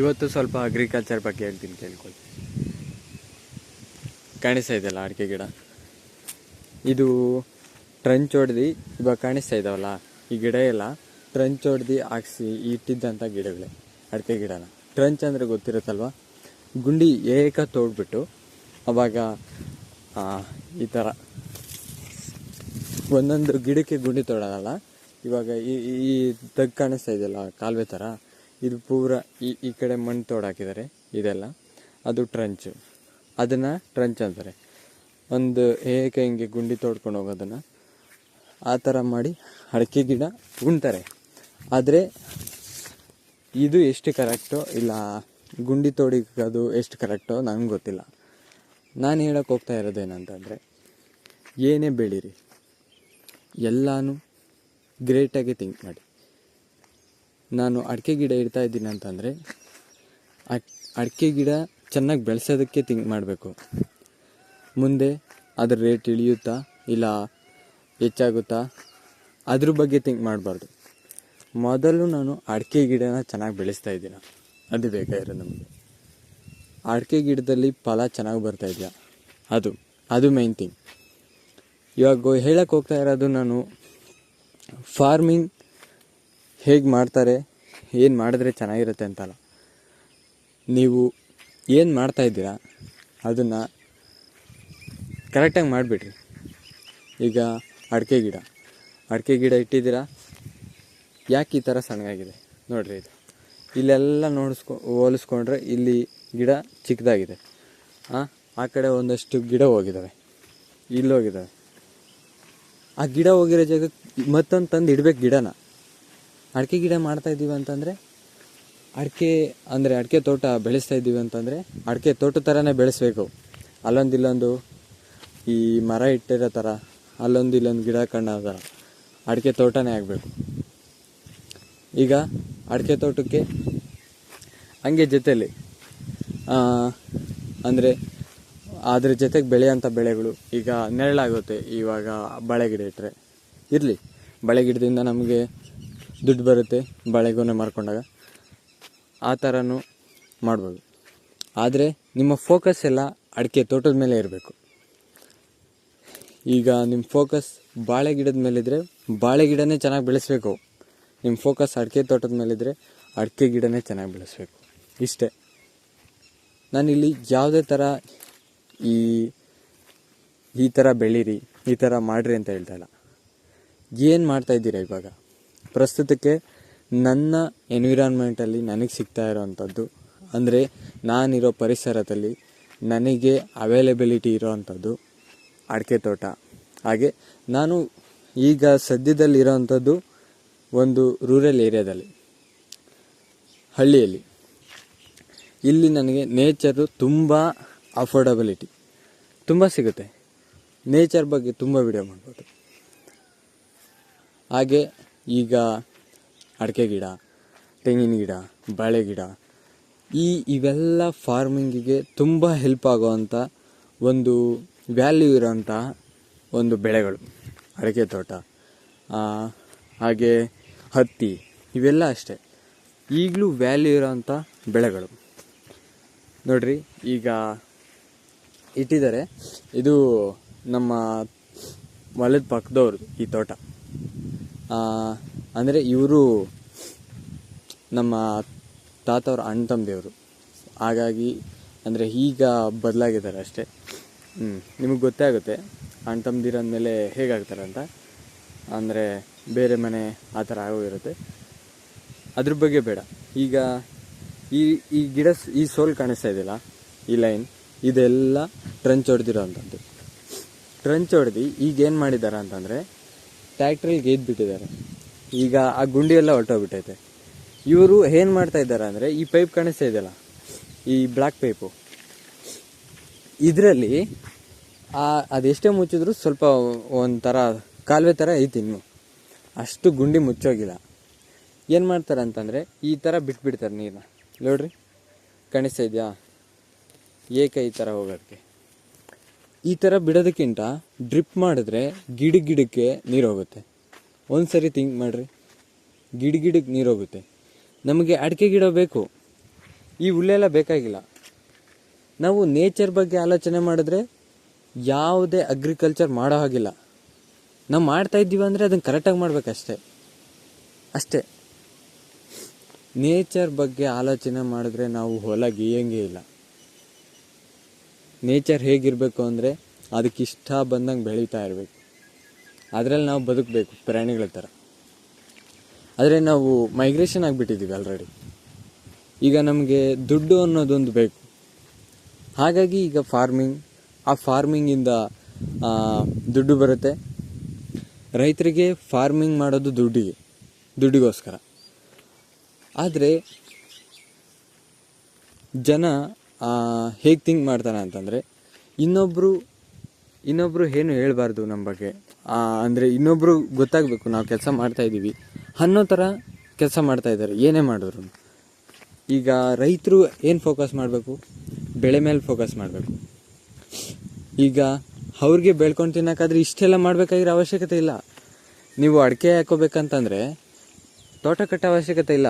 ಇವತ್ತು ಸ್ವಲ್ಪ ಅಗ್ರಿಕಲ್ಚರ್ ಬಗ್ಗೆ ಹೇಳ್ತೀನಿ ಕೇಳ್ಕೊಳ್ಳಿ. ಕಾಣಿಸ್ತಾ ಇದೆಯಲ್ಲ ಅಡಿಕೆ ಗಿಡ? ಇದು ಟ್ರಂಚ್ ಹೊಡೆದು ಇವಾಗ ಕಾಣಿಸ್ತಾ ಇದ್ದಾವಲ್ಲ ಈ ಗಿಡ ಎಲ್ಲ ಟ್ರಂಚ್ ಹೊಡೆದು ಹಾಕ್ಸಿ ಇಟ್ಟಿದ್ದಂಥ ಗಿಡಗಳೇ ಅಡಿಕೆ ಗಿಡನ. ಟ್ರಂಚ್ ಅಂದರೆ ಗೊತ್ತಿರುತ್ತಲ್ವ? ಗುಂಡಿ ಏಕ ತೋಡ್ಬಿಟ್ಟು ಅವಾಗ ಈ ಥರ ಒಂದೊಂದು ಗಿಡಕ್ಕೆ ಗುಂಡಿ ತೋಡೋದಲ್ಲ, ಇವಾಗ ಈ- ಈ ತಗ್ ಕಾಣಿಸ್ತಾ ಇದೆಯಲ್ಲ, ಕಾಲುವೆ ಥರ ಇದು ಪೂರ ಈ ಈ ಕಡೆ ಮಣ್ಣು ತೋಡಾಕಿದ್ದಾರೆ ಇದೆಲ್ಲ. ಅದು ಟ್ರಂಚು ಅದನ್ನು ಟ್ರಂಚ್ ಅಂತಾರೆ. ಒಂದು ಏಕ ಹಿಂಗೆ ಗುಂಡಿ ತೋಡ್ಕೊಂಡು ಹೋಗೋದನ್ನು ಆ ಥರ ಮಾಡಿ ಅಡಿಕೆ ಗಿಡ ಉಣ್ತಾರೆ. ಆದರೆ ಇದು ಎಷ್ಟು ಕರೆಕ್ಟೋ ಇಲ್ಲ. ಗುಂಡಿ ತೋಡಿಕೋದು ಎಷ್ಟು ಕರೆಕ್ಟೋ ನಂಗೆ ಗೊತ್ತಿಲ್ಲ. ನಾನು ಹೇಳಕ್ಕೆ ಹೋಗ್ತಾ ಇರೋದು ಏನಂತಂದರೆ ಏನೇ ಬೆಳೀರಿ, ಎಲ್ಲಾನು ಗ್ರೇಟಾಗಿ ಥಿಂಕ್ ಮಾಡಿ. ನಾನು ಅಡಿಕೆ ಗಿಡ ಇಡ್ತಾ ಇದ್ದೀನಿ ಅಂತಂದರೆ ಅಡಿಕೆ ಗಿಡ ಚೆನ್ನಾಗಿ ಬೆಳೆಸೋದಕ್ಕೆ ಥಿಂಕ್ ಮಾಡಬೇಕು. ಮುಂದೆ ಅದ್ರ ರೇಟ್ ಇಳಿಯುತ್ತಾ, ಇಲ್ಲ ಹೆಚ್ಚಾಗುತ್ತಾ, ಅದ್ರ ಬಗ್ಗೆ ಥಿಂಕ್ ಮಾಡಬಾರ್ದು. ಮೊದಲು ನಾನು ಅಡಿಕೆ ಗಿಡನ ಚೆನ್ನಾಗಿ ಬೆಳೆಸ್ತಾ ಇದ್ದೀನ. ಅದು ಬೇಕಾಗಿರೋದು ನಮಗೆ. ಅಡಿಕೆ ಗಿಡದಲ್ಲಿ ಫಲ ಚೆನ್ನಾಗಿ ಬರ್ತಾ ಇದೆಯಾ? ಅದು ಅದು ಮೈನ್ ಥಿಂಗ್ ಇವಾಗ ಹೇಳಕ್ಕೆ ಹೋಗ್ತಾ ಇರೋದು ನಾನು ಫಾರ್ಮಿಂಗ್ ಹೇಗೆ ಮಾಡ್ತಾರೆ, ಏನು ಮಾಡಿದ್ರೆ ಚೆನ್ನಾಗಿರುತ್ತೆ ಅಂತಲ್ಲ. ನೀವು ಏನು ಮಾಡ್ತಾ ಇದ್ದೀರಾ, ಅದನ್ನು ಕರೆಕ್ಟಾಗಿ ಮಾಡಿಬಿಡ್ರಿ. ಈಗ ಅಡಿಕೆ ಗಿಡ. ಅಡಿಕೆ ಗಿಡ ಇಟ್ಟಿದ್ದೀರಾ? ಯಾಕೆ ಈ ಥರ ಸಣ್ಣಗಾಗಿದೆ? ನೋಡಿರಿ ಇದು. ಇಲ್ಲೆಲ್ಲ ನೋಡಿಸ್ಕೊ, ಹೋಲಿಸ್ಕೊಂಡ್ರೆ ಇಲ್ಲಿ ಗಿಡ ಚಿಕ್ಕದಾಗಿದೆ. ಆ ಕಡೆ ಒಂದಷ್ಟು ಗಿಡ ಹೋಗಿದ್ದಾವೆ ಇಲ್ಲಿ ಹೋಗಿದ್ದಾವೆ ಆ ಗಿಡ ಹೋಗಿರೋ ಜಾಗಕ್ಕೆ ಮತ್ತೊಂದು ತಂದು ಇಡ್ಬೇಕು ಗಿಡನ. ಅಡಿಕೆ ಗಿಡ ಮಾಡ್ತಾ ಇದ್ದೀವಿ ಅಂತಂದರೆ, ಅಡಿಕೆ ಅಂದರೆ ಅಡಿಕೆ ತೋಟ ಬೆಳೆಸ್ತಾ ಇದ್ದೀವಿ ಅಂತಂದರೆ, ಅಡಿಕೆ ತೋಟ ಥರನೇ ಬೆಳೆಸ್ಬೇಕು. ಅಲ್ಲೊಂದು ಇಲ್ಲೊಂದು ಈ ಮರ ಇಟ್ಟಿರೋ ಥರ ಅಲ್ಲೊಂದು ಇಲ್ಲೊಂದು ಗಿಡ ಕಣ್ಣೋ ಥರ ಅಡಿಕೆ ತೋಟನೇ ಆಗಬೇಕು. ಈಗ ಅಡಿಕೆ ತೋಟಕ್ಕೆ ಹಂಗೆ ಜೊತೆಯಲ್ಲಿ ಅಂದರೆ ಅದ್ರ ಜೊತೆಗೆ ಬೆಳೆಯೋಂಥ ಬೆಳೆಗಳು, ಈಗ ನೆರಳಾಗುತ್ತೆ ಇವಾಗ ಬಾಳೆ ಗಿಡ ಇಟ್ಟರೆ ಇರಲಿ, ಬಾಳೆ ಗಿಡದಿಂದ ನಮಗೆ ದುಡ್ಡು ಬರುತ್ತೆ, ಬಾಳೆಗೊನೆ ಮಾರ್ಕೊಂಡಾಗ. ಆ ಥರನೂ ಮಾಡ್ಬೋದು. ಆದರೆ ನಿಮ್ಮ ಫೋಕಸ್ ಎಲ್ಲ ಅಡಿಕೆ ತೋಟದ ಮೇಲೆ ಇರಬೇಕು. ಈಗ ನಿಮ್ಮ ಫೋಕಸ್ ಬಾಳೆ ಗಿಡದ ಮೇಲಿದ್ದರೆ ಬಾಳೆ ಗಿಡನೇ ಚೆನ್ನಾಗಿ ಬೆಳೆಸಬೇಕು. ನಿಮ್ಮ ಫೋಕಸ್ ಅಡಿಕೆ ತೋಟದ ಮೇಲಿದ್ದರೆ ಅಡಿಕೆ ಗಿಡನೇ ಚೆನ್ನಾಗಿ ಬೆಳೆಸಬೇಕು. ಇಷ್ಟೇ. ನಾನಿಲ್ಲಿ ಯಾವುದೇ ಥರ ಈ ಈ ಥರ ಬೆಳೀರಿ, ಈ ಥರ ಮಾಡಿರಿ ಅಂತ ಹೇಳ್ತಾ ಇಲ್ಲ. ಏನು ಮಾಡ್ತಾ ಇದ್ದೀರಾ ಇವಾಗ? ಪ್ರಸ್ತುತಕ್ಕೆ ನನ್ನ ಎನ್ವಿರಾನ್ಮೆಂಟಲ್ಲಿ ನನಗೆ ಸಿಗ್ತಾ ಇರೋವಂಥದ್ದು ಅಂದರೆ ನಾನಿರೋ ಪರಿಸರದಲ್ಲಿ ನನಗೆ ಅವೈಲೇಬಿಲಿಟಿ ಇರೋವಂಥದ್ದು ಅಡಿಕೆ ತೋಟ. ಹಾಗೆ ನಾನು ಈಗ ಸದ್ಯದಲ್ಲಿರೋವಂಥದ್ದು ಒಂದು ರೂರಲ್ ಏರಿಯಾದಲ್ಲಿ ಹಳ್ಳಿಯಲ್ಲಿ. ಇಲ್ಲಿ ನನಗೆ ನೇಚರು ತುಂಬ ಅಫೋರ್ಡಬಿಲಿಟಿ ತುಂಬ ಸಿಗುತ್ತೆ. ನೇಚರ್ ಬಗ್ಗೆ ತುಂಬ ವಿಡಿಯೋ ಮಾಡ್ಬೋದು. ಹಾಗೆ ಈಗ ಅಡಿಕೆ ಗಿಡ, ತೆಂಗಿನ ಗಿಡ, ಬಾಳೆ ಗಿಡ, ಈ ಇವೆಲ್ಲ ಫಾರ್ಮಿಂಗಿಗೆ ತುಂಬ ಹೆಲ್ಪ್ ಆಗೋವಂಥ ಒಂದು ವ್ಯಾಲ್ಯೂ ಇರೋಂಥ ಒಂದು ಬೆಳೆಗಳು. ಅಡಿಕೆ ತೋಟ ಹಾಗೆ ಹತ್ತಿ, ಇವೆಲ್ಲ ಅಷ್ಟೇ. ಈಗಲೂ ವ್ಯಾಲ್ಯೂ ಇರೋಂಥ ಬೆಳೆಗಳು. ನೋಡ್ರಿ, ಈಗ ಇಟ್ಟಿದ್ದಾರೆ. ಇದು ನಮ್ಮ ಹೊಲದ ಪಕ್ಕದವ್ರದ್ದು ಈ ತೋಟ. ಅಂದರೆ ಇವರು ನಮ್ಮ ತಾತವ್ರ ಅಣ್ಣ ತಮ್ಮದೇವರು ಹಾಗಾಗಿ, ಅಂದರೆ ಈಗ ಬದಲಾಗಿದ್ದಾರೆ ಅಷ್ಟೇ. ಹ್ಞೂ ನಿಮಗೆ ಗೊತ್ತೇ ಆಗುತ್ತೆ. ಅಣ್ಣ ತಮ್ಮದಿರ ಅಂದಮೇಲೆ ಹೇಗಾಗ್ತಾರೆ ಅಂತ? ಅಂದರೆ ಬೇರೆ ಮನೆ ಆ ಥರ ಆಗೋಗಿರುತ್ತೆ ಅದ್ರ ಬಗ್ಗೆ ಬೇಡ. ಈಗ ಈ ಈ ಗಿಡ, ಈ ಸೋಲ್ ಕಾಣಿಸ್ತಾ ಇದೆಯಲ್ಲ, ಈ ಲೈನ್, ಇದೆಲ್ಲ ಟ್ರಂಚ್ ಹೊಡೆದಿರೋ ಅಂಥದ್ದು ಟ್ರಂಚ್ ಹೊಡೆದು ಈಗೇನು ಮಾಡಿದ್ದಾರೆ ಅಂತಂದರೆ ಟ್ಯಾಕ್ಟ್ರಲ್ಲಿ ಗೇದ್ ಬಿಟ್ಟಿದ್ದಾರೆ. ಈಗ ಆ ಗುಂಡಿ ಎಲ್ಲ ಹೊರಟೋಗ್ಬಿಟ್ಟೈತೆ. ಇವರು ಏನು ಮಾಡ್ತಾ ಇದ್ದಾರೆ ಅಂದರೆ ಈ ಪೈಪ್ ಕಾಣಿಸ್ತಾ ಇದೆಯಲ್ಲ, ಈ ಬ್ಲ್ಯಾಕ್ ಪೈಪು. ಇದರಲ್ಲಿ ಆ ಅದೆಷ್ಟೇ ಮುಚ್ಚಿದ್ರು ಸ್ವಲ್ಪ ಒಂಥರ ಕಾಲುವೆ ಥರ ಐತಿ ಇನ್ನು. ಅಷ್ಟು ಗುಂಡಿ ಮುಚ್ಚೋಗಿಲ್ಲ. ಏನು ಮಾಡ್ತಾರೆ ಅಂತಂದರೆ ಈ ಥರ ಬಿಟ್ಬಿಡ್ತಾರೆ ನೀರನ್ನ ನೋಡ್ರಿ, ಕಾಣಿಸ್ತಾ ಇದೆಯಾ? ಏಕೆ ಈ ಥರ ಹೋಗೋದಕ್ಕೆ? ಈ ಥರ ಬಿಡೋದಕ್ಕಿಂತ ಡ್ರಿಪ್ ಮಾಡಿದ್ರೆ ಗಿಡ ಗಿಡಕ್ಕೆ ನೀರು ಹೋಗುತ್ತೆ. ಒಂದು ಸರಿ ಥಿಂಕ್ ಮಾಡಿರಿ. ಗಿಡ ಗಿಡಕ್ಕೆ ನೀರು ಹೋಗುತ್ತೆ. ನಮಗೆ ಅಡಿಕೆ ಗಿಡ ಬೇಕು. ಈ ಹುಲ್ಲೆಲ್ಲ ಬೇಕಾಗಿಲ್ಲ. ನಾವು ನೇಚರ್ ಬಗ್ಗೆ ಆಲೋಚನೆ ಮಾಡಿದ್ರೆ ಯಾವುದೇ ಅಗ್ರಿಕಲ್ಚರ್ ಮಾಡೋ ಹಾಗಿಲ್ಲ. ನಾವು ಮಾಡ್ತಾ ಇದ್ದೀವಿ ಅಂದರೆ ಅದನ್ನು ಕರೆಕ್ಟಾಗಿ ಮಾಡ್ಬೇಕಷ್ಟೇ. ಅಷ್ಟೇ. ನೇಚರ್ ಬಗ್ಗೆ ಆಲೋಚನೆ ಮಾಡಿದ್ರೆ ನಾವು ಹೊಲ ಗೀಯಂಗೆ ಇಲ್ಲ. ನೇಚರ್ ಹೇಗಿರಬೇಕು ಅಂದರೆ ಅದಕ್ಕೆ ಇಷ್ಟ ಬಂದಂಗೆ ಬೆಳೀತಾ ಇರಬೇಕು. ಅದರಲ್ಲಿ ನಾವು ಬದುಕಬೇಕು, ಪ್ರಾಣಿಗಳ ಥರ. ಆದರೆ ನಾವು ಮೈಗ್ರೇಷನ್ ಆಗಿಬಿಟ್ಟಿದ್ದೀವಿ ಆಲ್ರೆಡಿ ಈಗ ನಮಗೆ ದುಡ್ಡು ಅನ್ನೋದೊಂದು ಬೇಕು. ಹಾಗಾಗಿ ಈಗ ಫಾರ್ಮಿಂಗ್ ಆ ಫಾರ್ಮಿಂಗಿಂದ ದುಡ್ಡು ಬರುತ್ತೆ. ರೈತರಿಗೆ ಫಾರ್ಮಿಂಗ್ ಮಾಡೋದು ದುಡ್ಡಿಗೆ, ದುಡ್ಡಿಗೋಸ್ಕರ. ಆದರೆ ಜನ ಹೇಗೆ ಥಿಂಕ್ ಮಾಡ್ತಾನೆ ಅಂತಂದರೆ ಇನ್ನೊಬ್ಬರು ಇನ್ನೊಬ್ಬರು ಏನು ಹೇಳಬಾರ್ದು ನಮ್ಮ ಬಗ್ಗೆ. ಅಂದರೆ ಇನ್ನೊಬ್ಬರು ಗೊತ್ತಾಗಬೇಕು, ನಾವು ಕೆಲಸ ಮಾಡ್ತಾ ಇದ್ದೀವಿ. ಅನ್ನೋ ಥರ ಕೆಲಸ ಮಾಡ್ತಾ ಇದ್ದಾರೆ, ಏನೇ ಮಾಡಿದ್ರು. ಈಗ ರೈತರು ಏನು ಫೋಕಸ್ ಮಾಡಬೇಕು? ಬೆಳೆ ಮೇಲೆ ಫೋಕಸ್ ಮಾಡಬೇಕು. ಈಗ ಅವ್ರಿಗೆ ಬೆಳ್ಕೊಂಡು ತಿನ್ನೋಕ್ಕಾದ್ರೆ ಇಷ್ಟೆಲ್ಲ ಮಾಡಬೇಕಾಗಿರೋ ಅವಶ್ಯಕತೆ ಇಲ್ಲ. ನೀವು ಅಡಿಕೆ ಹಾಕೋಬೇಕಂತಂದರೆ ತೋಟ ಕಟ್ಟೋ ಅವಶ್ಯಕತೆ ಇಲ್ಲ.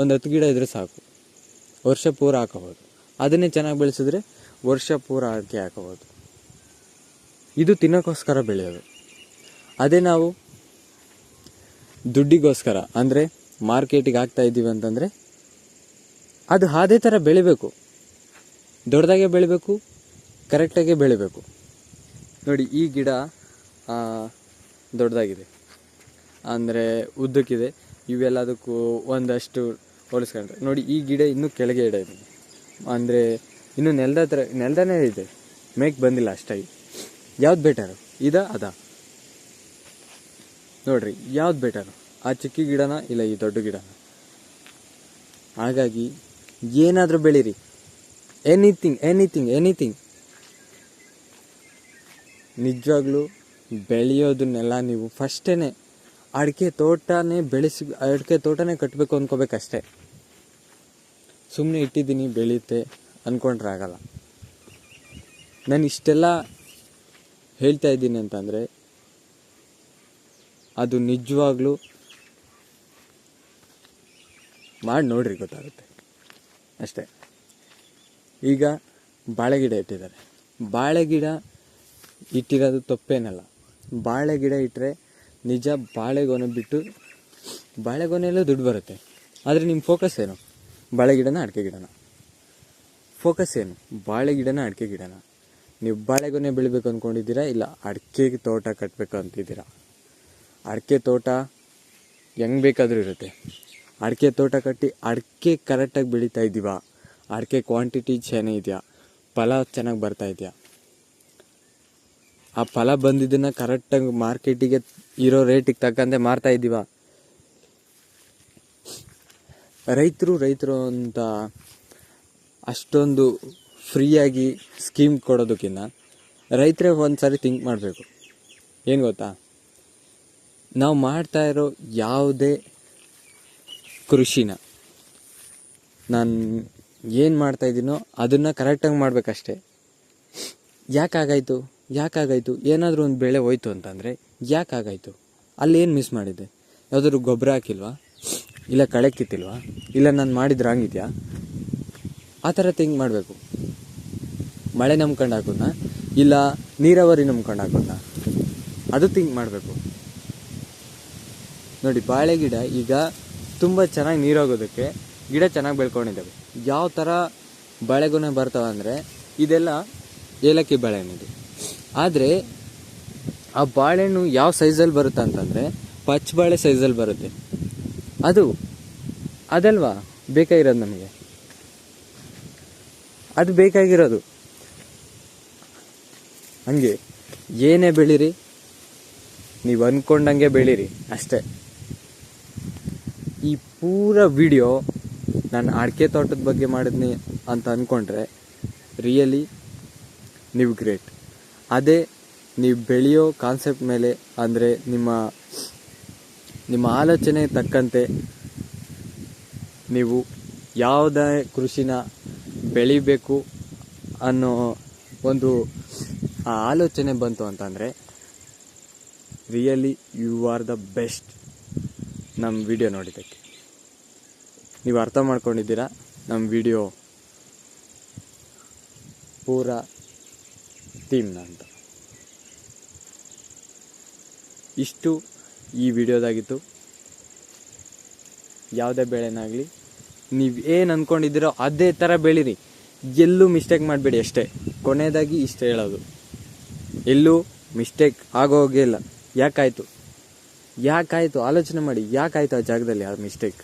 ಒಂದು ಹತ್ತು ಗಿಡ ಇದ್ರೆ ಸಾಕು. ವರ್ಷ ಪೂರ ಹಾಕೋಬೋದು. ಅದನ್ನೇ ಚೆನ್ನಾಗಿ ಬೆಳೆಸಿದ್ರೆ ವರ್ಷ ಪೂರ ಅಡಿಕೆ ಹಾಕಬಹುದು ಇದು ತಿನ್ನೋಕ್ಕೋಸ್ಕರ ಬೆಳೆಯೋದು. ಅದೇ ನಾವು ದುಡ್ಡಿಗೋಸ್ಕರ ಅಂದರೆ ಮಾರ್ಕೆಟಿಗೆ ಹಾಕ್ತಾ ಇದ್ದೀವಿ ಅಂತಂದರೆ ಅದು ಅದೇ ಥರ ಬೆಳಿಬೇಕು. ದೊಡ್ಡದಾಗೆ ಬೆಳಿಬೇಕು, ಕರೆಕ್ಟಾಗೆ ಬೆಳಿಬೇಕು. ನೋಡಿ, ಈ ಗಿಡ ದೊಡ್ಡದಾಗಿದೆ. ಅಂದರೆ ಉದ್ದಕ್ಕಿದೆ. ಇವೆಲ್ಲದಕ್ಕೂ ಒಂದಷ್ಟು ಹೋಲಿಸ್ಕೊಂಡ್ರೆ. ನೋಡಿ, ಈ ಗಿಡ ಇನ್ನೂ ಕೆಳಗೆ ಇಡ ಇದೆ. ಅಂದರೆ ಇನ್ನು ನೆಲದ ಹತ್ರ, ನೆಲದನೇ ಇದೆ. ಮೇಕ್ ಬಂದಿಲ್ಲ ಅಷ್ಟಾಗಿ ಯಾವ್ದು ಬೆಟರು ಇದ, ಅದ. ನೋಡ್ರಿ, ಯಾವ್ದು ಬೆಟರು ಆ ಚಿಕ್ಕ ಗಿಡನ ಇಲ್ಲ ಈ ದೊಡ್ಡ ಗಿಡನ? ಹಾಗಾಗಿ ಏನಾದರೂ ಬೆಳೀರಿ. ಎನಿಥಿಂಗ್ ಎನಿಥಿಂಗ್ ಎನಿಥಿಂಗ್ ನಿಜವಾಗ್ಲೂ ಬೆಳೆಯೋದನ್ನೆಲ್ಲ ನೀವು ಫಸ್ಟೇ ಅಡಿಕೆ ತೋಟನೇ ಬೆಳೆಸಿ, ಅಡಿಕೆ ತೋಟನೇ ಕಟ್ಟಬೇಕು ಅಂದ್ಕೋಬೇಕಷ್ಟೇ ಸುಮ್ಮನೆ ಇಟ್ಟಿದ್ದೀನಿ, ಬೆಳೆಯುತ್ತೆ ಅಂದ್ಕೊಂಡ್ರೆ ಆಗಲ್ಲ. ನಾನು ಇಷ್ಟೆಲ್ಲ ಹೇಳ್ತಾ ಇದ್ದೀನಿ ಅಂತಂದರೆ, ಅದು ನಿಜವಾಗ್ಲೂ ಮಾಡಿ ನೋಡ್ರಿ ಗೊತ್ತಾಗುತ್ತೆ. ಅಷ್ಟೇ. ಈಗ ಬಾಳೆ ಗಿಡ ಇಟ್ಟಿದ್ದಾರೆ. ಬಾಳೆ ಗಿಡ ಇಟ್ಟಿರೋದು ತಪ್ಪೇನಲ್ಲ. ಬಾಳೆ ಗಿಡ ಇಟ್ಟರೆ ನಿಜ ಬಾಳೆಗೊನೆ ಬಿಟ್ಟು ಬಾಳೆಗೊನೆಯಲ್ಲೂ ದುಡ್ಡು ಬರುತ್ತೆ. ಆದರೆ ನಿಮ್ಮ ಫೋಕಸ್ ಏನು? ಬಾಳೆ ಗಿಡನ, ಅಡಿಕೆ ಗಿಡನ. ಫೋಕಸ್ ಏನು? ಬಾಳೆ ಗಿಡನ, ಅಡಿಕೆ ಗಿಡನ. ನೀವು ಬಾಳೆಗೊನೆ ಬೆಳಿಬೇಕು ಅಂದ್ಕೊಂಡಿದ್ದೀರಾ ಇಲ್ಲ, ಅಡಿಕೆ ತೋಟ ಕಟ್ಟಬೇಕು ಅಂತಿದ್ದೀರಾ? ಅಡಿಕೆ ತೋಟ ಹೆಂಗೆ ಬೇಕಾದರೂ ಇರುತ್ತೆ. ಅಡಿಕೆ ತೋಟ ಕಟ್ಟಿ ಅಡಿಕೆ ಕರೆಕ್ಟಾಗಿ ಬೆಳೀತಾ ಇದ್ದೀವಾ? ಅಡಿಕೆ ಕ್ವಾಂಟಿಟಿ ಚೆನ್ನಾಗಿದೆಯಾ ಫಲ ಚೆನ್ನಾಗಿ ಬರ್ತಾ ಇದೆಯಾ? ಆ ಫಲ ಬಂದಿದ್ದನ್ನು ಕರೆಕ್ಟಾಗಿ ಮಾರ್ಕೆಟಿಗೆ ಇರೋ ರೇಟಿಗೆ ತಕ್ಕಂತೆ ಮಾರ್ತಾ ಇದ್ದೀವಾ ರೈತರು ರೈತರು ಅಂತ ಅಷ್ಟೊಂದು ಫ್ರೀಯಾಗಿ ಸ್ಕೀಮ್ ಕೊಡೋದಕ್ಕಿಂತ ರೈತರೇ ಒಂದು ಸಾರಿ ಥಿಂಕ್ ಮಾಡಬೇಕು. ಏನು ಗೊತ್ತಾ? ನಾವು ಮಾಡ್ತಾ ಇರೋ ಯಾವುದೇ ಕೃಷಿನ ನಾನು ಏನು ಮಾಡ್ತಾ ಇದ್ದೀನೋ ಅದನ್ನು ಕರೆಕ್ಟಾಗಿ ಮಾಡಬೇಕಷ್ಟೇ. ಯಾಕಾಗಾಯಿತು? ಯಾಕಾಗಾಯಿತು? ಏನಾದರೂ ಒಂದು ಬೆಳೆ ಹೋಯ್ತು ಅಂತಂದರೆ ಯಾಕಾಗಾಯಿತು? ಏನು ಮಿಸ್ ಮಾಡಿದ್ದೆ? ಯಾವುದಾದ್ರು ಗೊಬ್ಬರ ಹಾಕಿಲ್ವಾ? ಇಲ್ಲ ಕಳೆ ಕಿತ್ತಿಲ್ವಾ ಇಲ್ಲ ನಾನು ಮಾಡಿದ್ರೆ ಹಂಗಿದ್ಯಾ ಆ ಥರ ತಿಂಕ್ ಮಾಡಬೇಕು. ಮಳೆ ನಂಬ್ಕೊಂಡು ಹಾಕೋದ್ನ? ಇಲ್ಲ ನೀರಾವರಿ ನಂಬ್ಕೊಂಡು ಹಾಕೋದ್ನ? ಅದು ತಿಂಕ್ ಮಾಡಬೇಕು. ನೋಡಿ, ಬಾಳೆ ಗಿಡ ಈಗ ತುಂಬ ಚೆನ್ನಾಗಿ ನೀರೋಗೋದಕ್ಕೆ ಗಿಡ ಚೆನ್ನಾಗಿ ಬೆಳ್ಕೊಂಡಿದ್ದಾವೆ. ಯಾವ ಥರ ಬಾಳೆಗೊನೆ ಬರ್ತಾವೆ ಅಂದರೆ ಇದೆಲ್ಲ ಏಲಕ್ಕಿ ಬಾಳೆಹಣ್ಣಿದೆ ಆದರೆ ಆ ಬಾಳೆಹಣ್ಣು ಯಾವ ಸೈಜಲ್ಲಿ ಬರುತ್ತೆ ಅಂತಂದರೆ ಪಚ್ಚ ಬಾಳೆ ಸೈಜಲ್ಲಿ ಬರುತ್ತೆ. ಅದು ಅದಲ್ವಾ? ಬೇಕಾಗಿರೋದು ನಮಗೆ. ಅದು ಬೇಕಾಗಿರೋದು. ಹಂಗೆ, ಏನೇ ಬೆಳೀರಿ, ನೀವು ಅಂದ್ಕೊಂಡಂಗೆ ಬೆಳೀರಿ, ಅಷ್ಟೇ. ಈ ಪೂರ ವಿಡಿಯೋ ನಾನು ಅಡಿಕೆ ತೋಟದ ಬಗ್ಗೆ ಮಾಡಿದ್ನಿ ಅಂತ ಅಂದ್ಕೊಂಡ್ರೆ ರಿಯಲಿ ನೀವು ಗ್ರೇಟ್ ಅದೇ, ನೀವು ಬೆಳೆಯೋ ಕಾನ್ಸೆಪ್ಟ್ ಮೇಲೆ, ಅಂದರೆ ನಿಮ್ಮ ನಿಮ್ಮ ಆಲೋಚನೆ ತಕ್ಕಂತೆ ನೀವು ಯಾವುದೇ ಕೃಷಿನ ಬೆಳಿಬೇಕು ಅನ್ನೋ ಒಂದು ಆಲೋಚನೆ ಬಂತು ಅಂತಂದರೆ really you are the best ನಮ್ಮ ವಿಡಿಯೋ ನೋಡಿದ್ದಕ್ಕೆ. ನೀವು ಅರ್ಥ ಮಾಡ್ಕೊಂಡಿದ್ದೀರಾ? ನಮ್ಮ ವಿಡಿಯೋ ಪೂರ ಟೀಮ್ನ ಅಂತ. ಇಷ್ಟು ಈ ವಿಡಿಯೋದಾಗಿತ್ತು. ಯಾವುದೇ ಬೆಳೆನಾಗಲಿ, ನೀವು ಏನು ಅಂದ್ಕೊಂಡಿದ್ದೀರೋ ಅದೇ ಥರ ಬೆಳೀರಿ. ಎಲ್ಲೂ ಮಿಸ್ಟೇಕ್ ಮಾಡಬೇಡಿ ಅಷ್ಟೇ. ಕೊನೆಯದಾಗಿ ಇಷ್ಟ ಹೇಳೋದು. ಎಲ್ಲೂ ಮಿಸ್ಟೇಕ್ ಆಗೋಗೇ ಇಲ್ಲ. ಯಾಕಾಯಿತು? ಯಾಕಾಯಿತು? ಆಲೋಚನೆ ಮಾಡಿ. ಯಾಕಾಯಿತು ಆ ಜಾಗದಲ್ಲಿ ಆ ಮಿಸ್ಟೇಕ್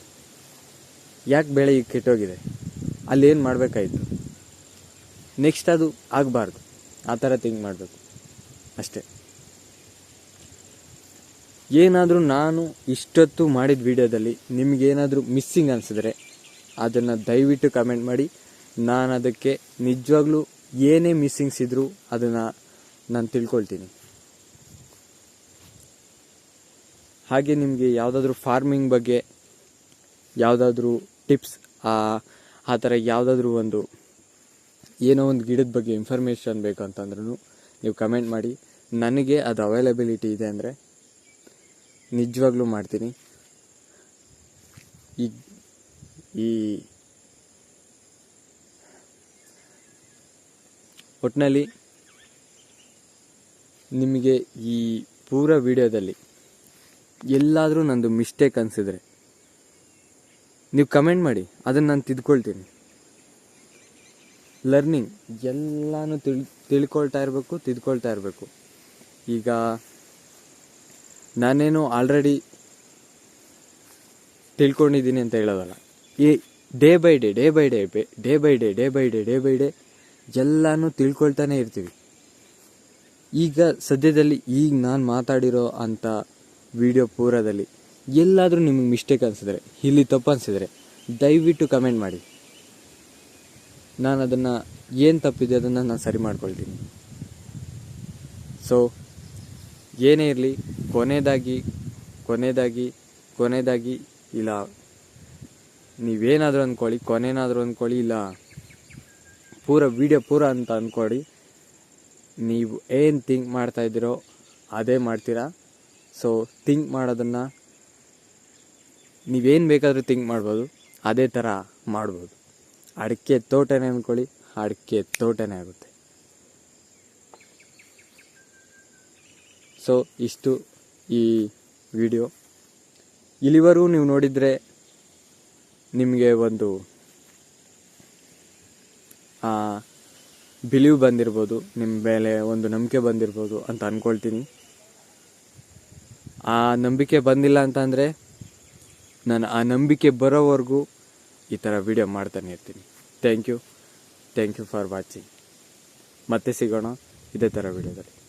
ಯಾಕೆ ಬೆಳೆ ಈಗ ಕೆಟ್ಟೋಗಿದೆ? ಏನು ಮಾಡಬೇಕಾಯಿತು? ನೆಕ್ಸ್ಟ್ ಅದು ಆಗಬಾರ್ದು. ಆ ಥರ ಥಿಂಕ್ ಮಾಡಬೇಕು. ಅಷ್ಟೇ. ಏನಾದರೂ ನಾನು ಇಷ್ಟೊತ್ತು ಮಾಡಿದ ವಿಡಿಯೋದಲ್ಲಿ ನಿಮಗೇನಾದರೂ ಮಿಸ್ಸಿಂಗ್ ಅನಿಸಿದ್ರೆ ಅದನ್ನು ದಯವಿಟ್ಟು ಕಮೆಂಟ್ ಮಾಡಿ. ನಾನು ಅದಕ್ಕೆ ನಿಜವಾಗ್ಲೂ ಏನೇ ಮಿಸ್ಸಿಂಗ್ಸ್ ಇದ್ದರೂ ಅದನ್ನು ನಾನು ತಿಳ್ಕೊಳ್ತೀನಿ. ಹಾಗೆ ನಿಮಗೆ ಯಾವುದಾದ್ರೂ ಫಾರ್ಮಿಂಗ್ ಬಗ್ಗೆ ಯಾವುದಾದ್ರೂ ಟಿಪ್ಸ್ ಆ ಥರ ಯಾವುದಾದ್ರೂ ಒಂದು ಏನೋ ಒಂದು ಗಿಡದ ಬಗ್ಗೆ ಇನ್ಫಾರ್ಮೇಷನ್ ಬೇಕು ಅಂತಂದ್ರೂ ನೀವು ಕಮೆಂಟ್ ಮಾಡಿ. ನನಗೆ ಅದು ಅವೈಲಬಿಲಿಟಿ ಇದೆ ಅಂದರೆ ನಿಜವಾಗ್ಲೂ ಮಾಡ್ತೀನಿ. ಈ ಈ ಒಟ್ಟಿನಲ್ಲಿ ನಿಮಗೆ ಈ ಪೂರ ವಿಡಿಯೋದಲ್ಲಿ ಎಲ್ಲಾದರೂ ನಂದು ಮಿಸ್ಟೇಕ್ ಅನಿಸಿದ್ರೆ ನೀವು ಕಮೆಂಟ್ ಮಾಡಿ, ಅದನ್ನು ನಾನು ತಿದ್ಕೊಳ್ತೀನಿ. ಲರ್ನಿಂಗ್ ಎಲ್ಲನೂ ತಿಳ್, ತಿಳ್ಕೊಳ್ತಾ ಇರಬೇಕು, ತಿದ್ಕೊಳ್ತಾ ಇರಬೇಕು. ಈಗ ನಾನೇನು ಆಲ್ರೆಡಿ ತಿಳ್ಕೊಂಡಿದ್ದೀನಿ ಅಂತ ಹೇಳೋದಲ್ಲ. ಈ day by day day by day day by day day by day day by day ಎಲ್ಲನೂ ತಿಳ್ಕೊಳ್ತಾನೆ ಇರ್ತೀವಿ. ಈಗ ಸದ್ಯದಲ್ಲಿ ಈಗ ನಾನು ಮಾತಾಡಿರೋ ಅಂಥ ವಿಡಿಯೋ ಪೂರದಲ್ಲಿ ಎಲ್ಲಾದರೂ ನಿಮಗೆ ಮಿಸ್ಟೇಕ್ ಅನಿಸಿದ್ರೆ, ಇಲ್ಲಿ ತಪ್ಪು ಅನಿಸಿದ್ರೆ ದಯವಿಟ್ಟು ಕಮೆಂಟ್ ಮಾಡಿ. ನಾನು ಅದನ್ನು ಏನು ತಪ್ಪಿದೆ ಅದನ್ನು ನಾನು ಸರಿ ಮಾಡ್ಕೊಳ್ತೀನಿ. ಸೊ ಏನೇ ಇರಲಿ ಕೊನೆಯದಾಗಿ ಕೊನೆಯದಾಗಿ ಕೊನೆಯದಾಗಿ ಇಲ್ಲ. ನೀವೇನಾದರೂ ಅಂದ್ಕೊಳ್ಳಿ ಕೊನೆನಾದರೂ ಅಂದ್ಕೊಳ್ಳಿ ಇಲ್ಲ. ಪೂರ ವಿಡಿಯೋ ಪೂರ ಅಂತ ಅಂದ್ಕೊಳ್ಳಿ ನೀವು ಏನು ಥಿಂಕ್ ಮಾಡ್ತಾ ಇದ್ದೀರೋ ಅದೇ ಮಾಡ್ತೀರಾ. ಸೊ ಥಿಂಕ್ ಮಾಡೋದನ್ನು ನೀವೇನು ಬೇಕಾದರೂ ಥಿಂಕ್ ಮಾಡ್ಬೋದು, ಅದೇ ಥರ ಮಾಡ್ಬೋದು. ಅಡಿಕೆ ತೋಟನೇ ಅಂದ್ಕೊಳ್ಳಿ ಅಡಿಕೆ ತೋಟನೇ ಆಗುತ್ತೆ. ಸೊ, ಇಷ್ಟು ಈ ವಿಡಿಯೋ. ಇಲ್ಲಿವರೆಗೂ ನೀವು ನೋಡಿದರೆ ನಿಮಗೆ ಒಂದು ಬಿಲೀವ್ ಬಂದಿರ್ಬೋದು ನಿಮ್ಮ ಮೇಲೆ ಒಂದು ನಂಬಿಕೆ ಬಂದಿರ್ಬೋದು ಅಂತ ಅಂದ್ಕೊಳ್ತೀನಿ ಆ ನಂಬಿಕೆ ಬಂದಿಲ್ಲ ಅಂತಂದರೆ ನಾನು ಆ ನಂಬಿಕೆ ಬರೋವರೆಗೂ ಈ ಥರ ವಿಡಿಯೋ ಮಾಡ್ತಾನೆ ಇರ್ತೀನಿ. Thank you thank you for watching ಮತ್ತೆ ಸಿಗೋಣ ಇದೇ ಥರ ವಿಡಿಯೋದಲ್ಲಿ.